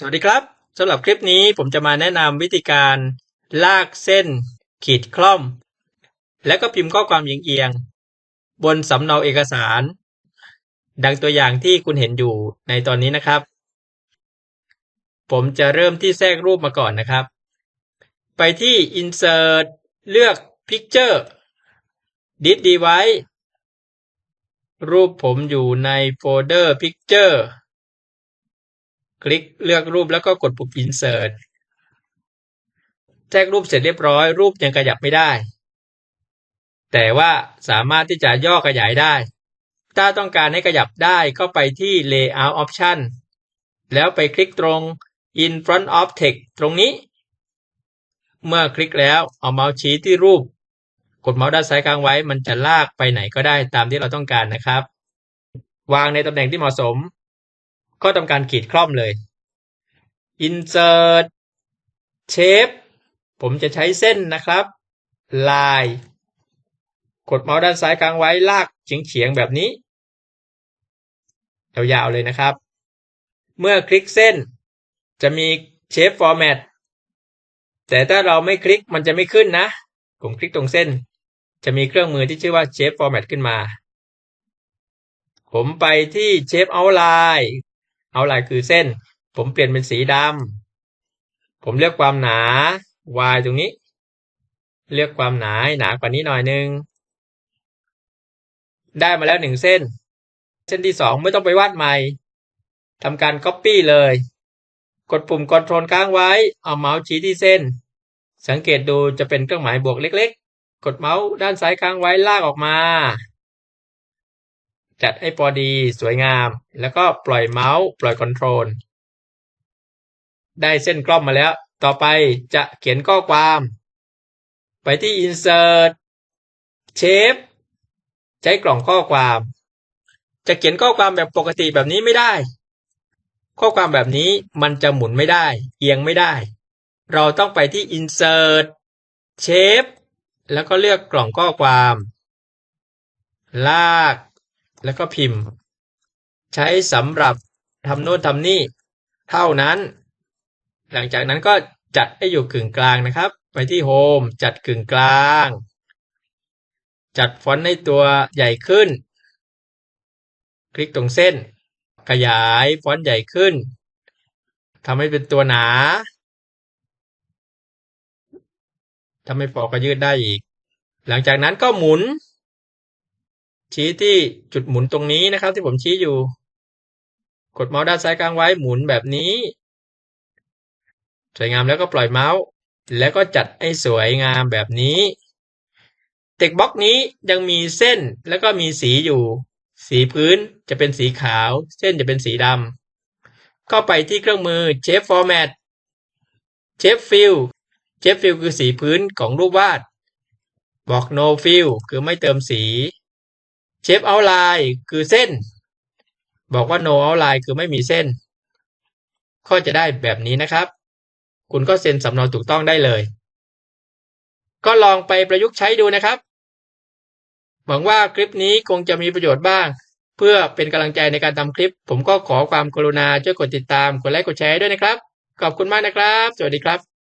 สวัสดีครับสำหรับคลิปนี้ผมจะมาแนะนำวิธีการลากเส้น ขีดคล่อม และก็พิมพ์ข้อความเอียงๆบนสำเนาเอกสาร ดังตัวอย่างที่คุณเห็นอยู่ในตอนนี้นะครับ ผมจะเริ่มที่แทรกรูปมาก่อนนะครับ ไปที่ Insert เลือก Picture ดิสดีไว้รูปผมอยู่ในโฟลเดอร์ Picture คลิกเลือกรูปแล้วก็กดปุ่ม Insert แทรกรูปเสร็จเรียบร้อย รูปยังขยับไม่ได้ แต่ว่าสามารถที่จะย่อขยายได้ ถ้าต้องการให้ขยับได้ก็ไปที่ Layout Option แล้วไปคลิกตรง In Front of Text ตรงนี้ เมื่อคลิกแล้วเอาเมาส์ชี้ที่รูป กดเมาส์ด้านซ้ายค้างไว้ มันจะลากไปไหนก็ได้ตามที่เราต้องการนะครับ วางในตำแหน่งที่เหมาะสม ก็ทำการขีดคล่อมเลย Insert Shape ผมจะใช้เส้นนะครับ Line กดเมาส์ด้านซ้ายค้างไว้ลากเฉียงๆแบบนี้ยาวๆเลยนะครับ เมื่อคลิกเส้นจะมี Shape Format แต่ถ้าเราไม่คลิกมันจะไม่ขึ้นนะ ผมคลิกตรงเส้น จะมีเครื่องมือที่ชื่อว่า Shape Format ขึ้นมา ผมไปที่ Shape Outline เอาลายคือเส้น ผมเปลี่ยนเป็นสีดำผมเลือกความหนา y ตรงนี้ เลือกความหนาให้หนากว่านี้หน่อยนึง ได้มาแล้วหนึ่งเส้น เส้นที่สองไม่ต้องไปวาดใหม่ทำการ Copy เลย กดปุ่ม Ctrl ค้างไว้ เอาเมาส์ชี้ที่เส้น สังเกตดูจะเป็นเครื่องหมายบวกเล็ก ๆ กดเมาส์ด้านซ้ายค้างไว้ลากออกมา จัดให้พอดีสวยงาม แล้วก็ปล่อยเมาส์ ปล่อยคอนโทรล ได้เส้นกล้อมมาแล้ว ต่อไปจะเขียนข้อความ ไปที่ Insert Shape ใช้กล่องข้อความ จะเขียนข้อความแบบปกติแบบนี้ไม่ได้ ข้อความแบบนี้มันจะหมุนไม่ได้ เอียงไม่ได้ เราต้องไปที่ Insert Shape แล้วก็เลือกกล่องข้อความ ลาก แล้วก็พิมพ์ ใช้สำหรับทำโน้นทำนี่เท่านั้น หลังจากนั้นก็จัดให้อยู่กึ่งกลางนะครับ ไปที่โฮมจัดกึ่งกลาง จัดฟอนต์ให้ตัวใหญ่ขึ้น คลิกตรงเส้น ขยายฟอนต์ใหญ่ขึ้นทำให้เป็นตัวหนาถ้าไม่พอก็ยืดได้อีก หลังจากนั้นก็หมุน ชี้ที่จุดหมุนตรงนี้นะครับ ที่ผมชี้อยู่ กดเมาส์ด้านซ้ายกลางไว้หมุนแบบนี้ สวยงามแล้วก็ปล่อยเมาส์ แล้วก็จัดให้สวยงามแบบนี้เทคบล็อกนี้ยังมีเส้นแล้วก็มีสีอยู่ สีพื้นจะเป็นสีขาว เส้นจะเป็นสีดำก็ไปที่เครื่องมือ Shape Format Shape Fill Shape Fill คือสีพื้นของรูปวาด บอก No Fill คือไม่เติมสี Shape Outline คือเส้น บอกว่า No Outline คือไม่มีเส้น ก็จะได้แบบนี้นะครับ คุณก็เซ็นสำเนาถูกต้องได้เลย ก็ลองไปประยุกต์ใช้ดูนะครับ หวังว่าคลิปนี้คงจะมีประโยชน์บ้าง เพื่อเป็นกำลังใจในการทำคลิป ผมก็ขอความกรุณาช่วยกดติดตาม กดไลค์ กดแชร์ด้วยนะครับ ขอบคุณมากนะครับ สวัสดีครับ